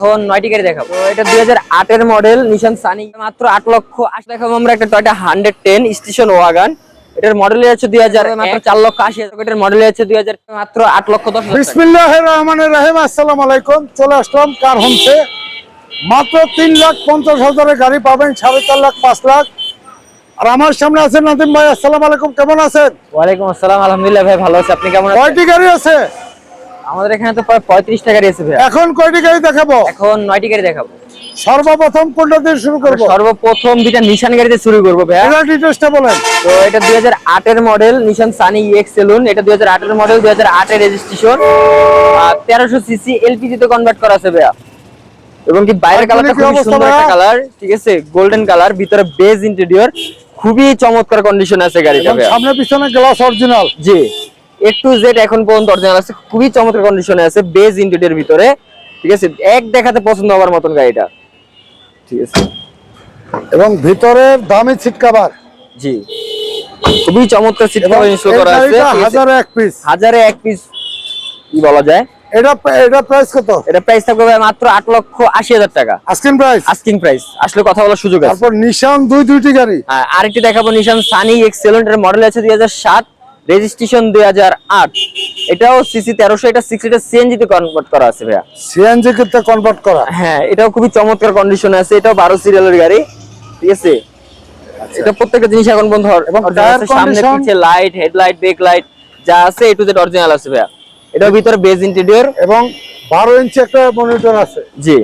এখন নয়টি গাড়ি দেখাবো। এটা দুই হাজার আটের মডেল নিশান সানি মাত্র আট লক্ষ আশি দেখাবো আমরা একটা Toyota hundred ten station wagon এটার মডেল আছে দুই হাজার মাত্র চার লক্ষ আশি হাজার। এটার মডেল আছে দুই হাজার মাত্র আট লক্ষ দশ বিসমিল্লাহ রহমানের রাহিম আসসালামু আলাইকুম। চলে আসলাম কার হোমসে। মাত্র তিন লাখ পঞ্চাশ হাজারের গাড়ি পাবেন সাড়ে চার লাখ পাঁচ লাখ। আর আমার সামনে আছেন নাদিম ভাই আসসালামু আলাইকুম। কেমন আছেন? ওয়ালাইকুম আসসালাম আলহামদুলিল্লাহ ভাই ভালো আছে। আপনি কেমন আছেন? কয়টি গাড়ি আছে? আমাদের এখানে তো প্রায় পঁয়ত্রিশটা গাড়ি আছে এখন কয়টি গাড়ি দেখাবো? এখন নয়টি গাড়ি দেখাবো। সর্বপ্রথম কোনটা দিয়ে শুরু করব? সর্বপ্রথম দুইটা নিশান গাড়িতে শুরু করব ভাইয়া। ডিটেলসটা বলেন। তো এটা দুই হাজার আটের model Nissan Sunny EX saloon এটা দুই হাজার আটের মডেল দুই হাজার আটের রেজিস্ট্রেশন তেরোশো সিসি এলপিজি তে কনভার্ট করা আছে ভাইয়া। এবং কি বাইরের আর কালারটা খুবই সুন্দর একটা কালার ঠিক আছে? গোল্ডেন কালার ভিতরে বেজ ইন্টেরিয়র খুবই চমৎকার কন্ডিশন আছে গাড়িটা সামনে পিছনে গ্লাস অরিজিনাল জি। একটু জেড এখন পর্যন্ত অরিজিনাল আছে খুবই চমৎকার কন্ডিশনে আছে বেজ ইন্টেরিয়র ভিতরে। ঠিক আছে? এক দেখাতে পছন্দ হওয়ার মতন গাড়িটা। ঠিক আছে? এবং দামি সিট কাভার জি। খুবই চমৎকার সিট কভার ইনস্টল করা আছে? হাজারে এক পিস হাজারে এক পিস কি বলা যায়? এটা এটা প্রাইস কত? এটা প্রাইস থাকবে মাত্র আট লক্ষ আশি হাজার টাকা। আস্কিন প্রাইস আস্কিং প্রাইস আসলে কথা বলার সুযোগ আছে। তারপর নিশান দুই দুইটি গাড়ি। হ্যাঁ, আরেকটি দেখাবো নিশান সানি এক্সেলেন্ট এর মডেল আছে দুই হাজার সাত। রেজিস্ট্রেশন দুই হাজার আট। এটাও সিসি তেরোশো এটা সিক্স লিটার সিএনজি তে কনভার্ট করা আছে ভাইয়া। সিএনজি তে কনভার্ট করা। হ্যাঁ এটাও খুবই চমৎকার কন্ডিশনে আছে এটাও বারো সিরিয়ালের গাড়ি ঠিক আছে? এটা প্রত্যেকটা জিনিস এখন বন্ধ এবং tire সামনে পিছে লাইট হেডলাইট ব্রেক লাইট যা আছে এটু জেড অরিজিনাল আছে ভাইয়া। এটার ভিতরে বেজ ইন্টেরিয়র এবং বারো ইঞ্চি একটা মনিটর আছে। জি।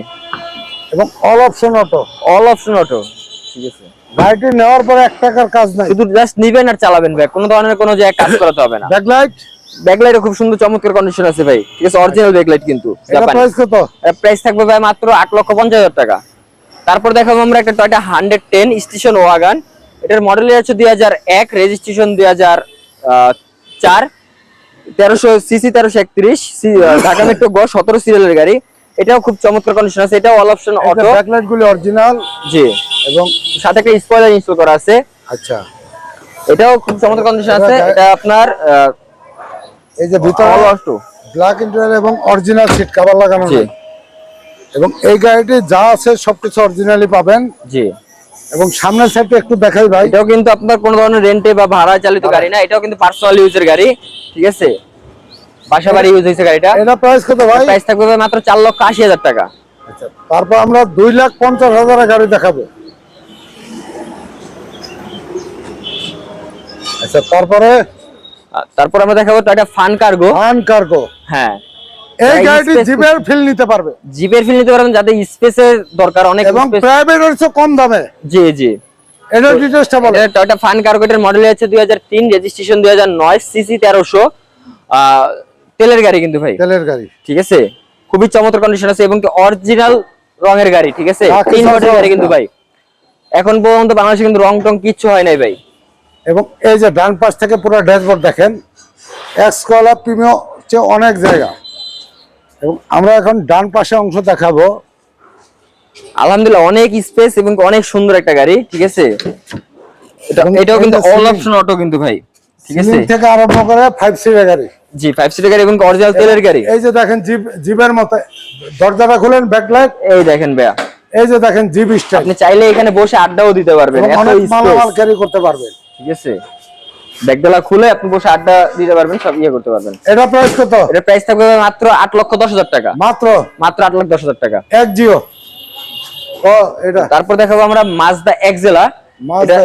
এবং all option auto all option auto ঠিক আছে। গাড়িটি নেওয়ার পরে এক টাকার কাজ নাই। শুধু জাস্ট নিবেন আর চালাবেন ভাই। কোনো ধরনের কোনো জায়গায় কাজ করাতে হবে না। ব্যাকলাইট ব্যাকলাইটও খুব সুন্দর চমৎকার কন্ডিশন আছে ভাই। ঠিক আছে অরিজিনাল ব্যাকলাইট কিন্তু প্রাইস কত? প্রাইস থাকবে ভাই মাত্র আট লক্ষ পঞ্চাশ হাজার টাকা। তারপর দেখাবো আমরা একটা Toyota hundred ten station wagon এটার মডেল আছে দুই হাজার এক রেজিস্ট্রেশন দুই হাজার চার। তেরোশো সিসি তেরোশো একত্রিশ ঢাকা মেট্রো গ সতেরো সিরিয়ালের গাড়ি। এটাও খুব চমৎকার কন্ডিশন আছে। এটাও অল অপশন অটো ব্যাকলাইট গুলি অরিজিনাল জি। এবং সাথে একটা স্পয়লার ইনস্টল করা আছে। আচ্ছা। এটাও খুব চমৎকার কন্ডিশন আছে। এটা- আপনার এই যে ভিতরে অটো ব্ল্যাক ইন্টেরিয়র এবং অরিজিনাল সিট কভার লাগানো নাই। এবং এই গাড়িটি যা আছে সবকিছু অরিজিনালি পাবেন। জি। এবং সামনের সাইডটা একটু দেখাই ভাই। এটাও কিন্তু আপনার কোনো ধরনের রেন্টে বা ভাড়া চালিত গাড়ি না এটাও কিন্তু পার্সোনাল ইউজের গাড়ি ঠিক আছে? বাসা বাড়ি ইউজ হয়েছে গাড়িটা। এটা প্রাইস কত ভাই? প্রাইস থাকবে মাত্র চার লক্ষ আশি হাজার টাকা। আচ্ছা তারপর আমরা দুই লাখ পঞ্চাশ হাজারের গাড়ি দেখাবো। আচ্ছা তারপরে? তারপর আমরা দেখাবো Toyota fun cargo. Fun cargo. হ্যাঁ। এই গাড়িটি জিপের ফিল নিতে পারবে। জিপের ফিল নিতে পারবেন যাদের স্পেসের দরকার অনেক এবং প্রাইভেট হচ্ছে কম দামে। জি জি। বলে। এটা টয়টা ফান কার্গো এর মডেল আছে দুই হাজার তিন রেজিস্ট্রেশন দুই হাজার নয় সিসি তেরোশো। তেলের গাড়ি কিন্তু ভাই। তেলের গাড়ি। ঠিক আছে? খুবই চমৎকার কন্ডিশন আছে এবং কি অরিজিনাল রঙের গাড়ি ঠিক আছে? তিন গাড়ি কিন্তু ভাই। এখন পর্যন্ত বাংলাদেশে কিন্তু রং টং কিচ্ছু হয় নাই ভাই। এবং এই যে ডান পাশ থেকে পুরো ড্যাশবোর্ড দেখেন এক্স কলা প্রিমিয় হচ্ছে অনেক জায়গা। এবং আমরা এখন ডান পাশে অংশ দেখাবো। আলহামদুলিল্লাহ অনেক স্পেস এবং অনেক সুন্দর একটা গাড়ি ঠিক আছে? এটাও কিন্তু অল অপশন অটো কিন্তু ভাই ঠিক আছে? সিলিং থেকে আরম্ভ করে ফাইভ সিটের গাড়ি। জি ফাইভ সিটের গাড়ি এবং অরিজিনাল তেলের গাড়ি। এই যে দেখেন জিপ জিপের মতো। দরজাটা খুলেন ব্যাকলাইট এই দেখেন ভাইয়া। এই যে দেখেন জিপ স্টাইল আপনি চাইলে এখানে বসে আড্ডাও দিতে পারবেন এবং অনেক মালামাল ক্যারি করতে পারবেন। ঠিক আছে? ব্যাগডালা খুলে আপনি বসে আড্ডা দিতে পারবেন সব ইয়ে করতে পারবেন। এটা প্রাইস কত? এটার প্রাইস থাকবে মাত্র আট লক্ষ দশ হাজার টাকা। মাত্র? মাত্র আট লক্ষ দশ হাজার টাকা। এক জিও। ও এটা। তারপর দেখাবো আমরা মাজদা এক্সেলা এটা।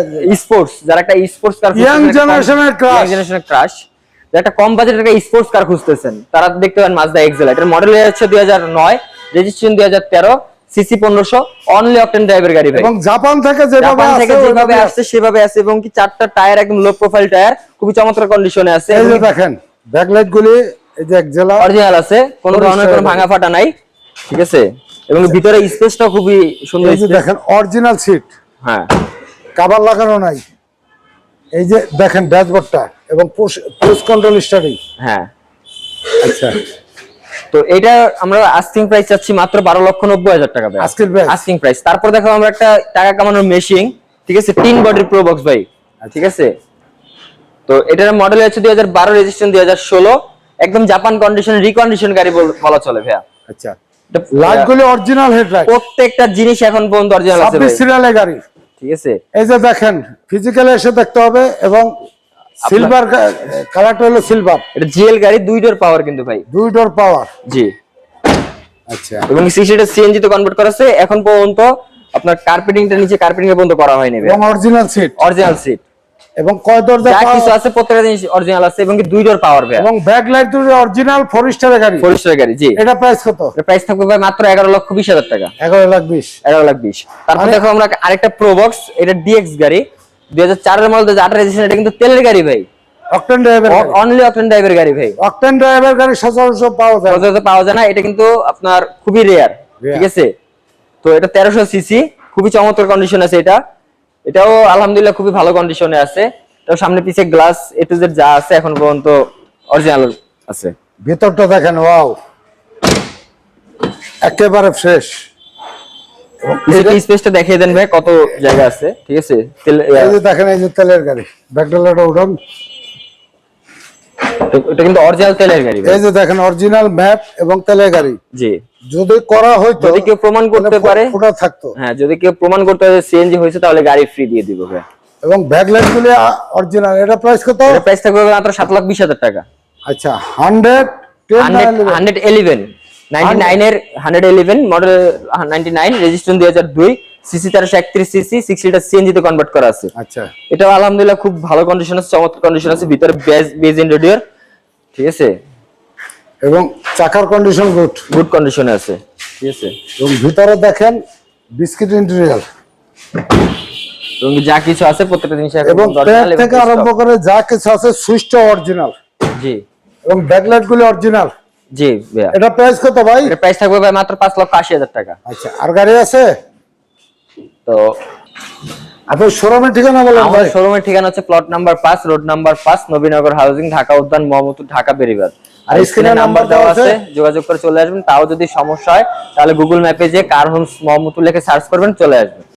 স্পোর্টস যারা একটা স্পোর্টস কার Young generation এর crush। জেনারেশনের ক্রাশ যারা একটা কম বাজেটের একটা স্পোর্টস কার খুঁজতেছেন তারা দেখতে পারেন মাজদা এক্সেলা এটার মডেল হচ্ছে দুই হাজার নয় রেজিস্ট্রেশন দুই হাজার তেরো। সিসি পনেরোশো অনলি অকটেন ড্রাইভের গাড়ি ভাই। এবং জাপান থেকে যেভাবে জাপান থেকে আছে যেভাবে আসছে সেভাবে আছে এবং কি চারটা টায়ার একদম লো প্রোফাইল টায়ার খুবই চমৎকার কন্ডিশনে আছে। এই যে দেখেন ব্যাকলাইট গুলি এই যে এক জেলা অরিজিনাল আছে কোনো ধরনের কোনো ভাঙা ফাটা নাই ঠিক আছে? এবং ভিতরে স্পেসটাও খুবই সুন্দর এই যে দেখেন অরিজিনাল সিট হ্যাঁ। কাভার লাগানো নাই। এই যে দেখেন ড্যাশবোর্ডটা এবং পুশ কন্ট্রোল স্টারিং হ্যাঁ। আচ্ছা। তো এটা আমরা আস্কিং প্রাইস চাচ্ছি মাত্র বারো লক্ষ নব্বই হাজার টাকা Asking price? আস্কিং প্রাইস তারপর দেখো আমরা একটা টাকা কামানোর মেশিন ঠিক আছে? তিন বডির প্রো বক্স ভাই ঠিক আছে? তো এটার মডেল হচ্ছে দুই হাজার বারো রেজিস্ট্রেশন দুই হাজার ষোলো। একদম জাপান কন্ডিশন রিকন্ডিশন গাড়ি বল- চলে ভাইয়া। আচ্ছা। লাইট গুলি অরিজিনাল হেডলাইট প্রত্যেকটা জিনিস এখন পর্যন্ত অরিজিনাল আছে। সিরিয়ালের গাড়ি। ঠিক আছে? এই যে দেখেন ফিজিক্যালি এসে দেখতে হবে এবং সিলভার কালারটা হলো সিলভার এটা জিএল গাড়ি দুই ডোর পাওয়ার কিন্তু ভাই। দুই ডোর পাওয়ার জি। আচ্ছা। এবং সিক্সটিটা সিএনজি তে কনভার্ট করা আছে এখন পর্যন্ত আপনার কার্পেটিংটা নিচে কার্পেটিং এর পর্যন্ত করা হয়নি এবং অরিজিনাল সিট অরিজিনাল সিট এবং কয় দরজা যা কিছু আছে প্রত্যেকটা জিনিস অরিজিনাল আছে এবং দুই ডোর পাওয়ার ভাই। এবং ব্যাক লাইট দুটো অরিজিনাল ফোর স্টারের গাড়ি। ফোরিস্টার গাড়ি জি। এটা প্রাইস কত? এর প্রাইস থাকবে ভাই মাত্র এগারো লক্ষ বিশ হাজার টাকা। এগারো লাখ বিশ। এগারো লাখ বিশ। তারপর মানে- দেখো আমরা আরেকটা প্রোবক্স এটা ডিএক্স গাড়ি। দুই হাজার চারের মডেল দুই হাজার আঠারো রেজিস্ট্রেশন এটা কিন্তু তেলের গাড়ি ভাই। অকটেন ড্রাইভার অনলি অকটেন ড্রাইভের গাড়ি ভাই। অকটেন ড্রাইভার গাড়ি সচরাচর পাওয়া যায় না। সচরাচর পাওয়া যায় না এটা কিন্তু আপনার খুবই রেয়ার ঠিক আছে? তো এটা তেরোশো সিসি খুবই চমৎকার কন্ডিশন আছে এটা। এটাও আলহামদুলিল্লাহ খুবই ভালো কন্ডিশনে আছে। তো সামনে পিছে গ্লাস এ টু জেড যা আছে এখন পর্যন্ত অরিজিনাল আছে। ভিতরটা দেখেন ওয়াও একেবারে ফ্রেশ স্পেসটা দেখিয়ে দেন ভাই কত জায়গা আছে ঠিক আছে? তেল- এই যে দেখেন এই যে তেলের গাড়ি ব্যাকডালাটা উঠান এটা কিন্তু অরিজিনাল তেলের গাড়ি এই যে দেখেন অরিজিনাল ম্যাপ এবং তেলের গাড়ি। জি। যদি করা হয়তো যদি কেউ প্রমাণ করতে পারে ওটা থাকতো। হ্যাঁ যদি কেউ প্রমাণ করতে পারে সিএনজি হয়েছে তাহলে গাড়ি ফ্রি দিয়ে দিব ভাই। এবং ব্যাকলাইট গুলি অরিজিনাল এটা প্রাইস কত? এটা প্রাইস থাকবে মাত্র সাত লাখ বিশ হাজার টাকা। আচ্ছা hundred ten model registration CC CC litre CNG তে কনভার্ট করা আছে। আচ্ছা। এটাও আলহামদুলিল্লাহ খুব ভালো কন্ডিশন আছে চমৎকার কন্ডিশন আছে ভিতরে বেজ বেজ ইন ঠিক আছে? এবং চাকার কন্ডিশন গুড গুড কন্ডিশনে আছে। ঠিক আছে। এবং ভিতরে দেখেন বিস্কিট এবং যা কিছু আছে প্রত্যেকটা জিনিস এবং original থেকে আরম্ভ করে যা কিছু আছে সুইচটা অরিজিনাল জি। এবং ব্যাকলাইট গুলি অরিজিনাল জি এটা প্রাইস কত ভাই? এটা প্রাইস থাকবে ভাই মাত্র পাঁচ লক্ষ আশি হাজার টাকা। আচ্ছা আর গাড়ি আছে? তো আপনার শোরুমের ঠিকানা বলেন ভাই। শোরুমের ঠিকানা হচ্ছে প্লট নাম্বার পাঁচ রোড নাম্বার পাঁচ নবীনগর হাউজিং ঢাকা উদ্যান মোহাম্মদপুর ঢাকা বেরিবাদ। আর স্ক্রিনে নাম্বার দেওয়া আছে? যোগাযোগ করে চলে আসবেন। তাও যদি সমস্যা হয় তাহলে গুগল ম্যাপে যে কার হোমস মোহাম্মদপুর লিখে সার্চ করবেন চলে আসবেন।